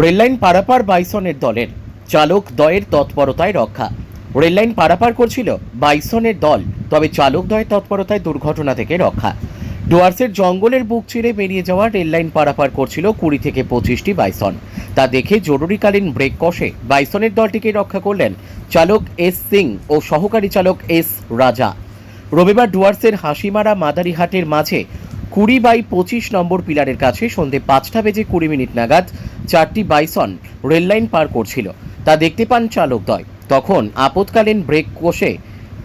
Rail line পারাপার বাইসনের দলের চালক দয়ের তৎপরতায় রক্ষা। রেললাইন পারাপার করছিল বাইসনের দল, তবে চালক দয়ের তৎপরতায় দুর্ঘটনা থেকে রক্ষা। ডুয়ার্সের জঙ্গলের বুক চিরে বেরিয়ে যাওয়া রেললাইন পারাপার করছিল কুড়ি থেকে পঁচিশটি বাইসন। তা দেখে জরুরিকালীন ব্রেক কষে বাইসনের দলটিকে রক্ষা করলেন চালক এস সিং ও সহকারী চালক এস রাজা। রবিবার ডুয়ার্সের হাসিমারা মাদারিহাটের মাঝে কুড়ি বাই পঁচিশ নম্বর পিলারের কাছে সন্ধে পাঁচটা বেজে কুড়ি মিনিট নাগাদ চারটি বাইসন রেললাইন পার করছিল। তা দেখতে পান চালকদ্বয় তখন আপৎকালীন ব্রেক কষে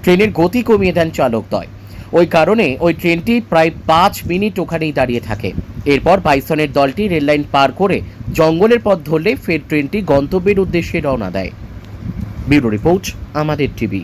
ট্রেনের গতি কমিয়ে দেন চালকদ্বয় ওই কারণে ওই ট্রেনটি প্রায় পাঁচ মিনিট ওখানেই দাঁড়িয়ে থাকে। এরপর বাইসনের দলটি রেললাইন পার করে জঙ্গলের পথ ধরলে ফের ট্রেনটি গন্তব্যের উদ্দেশ্যে রওনা দেয়। ব্যুরো রিপোর্ট, আমাদের টিভি।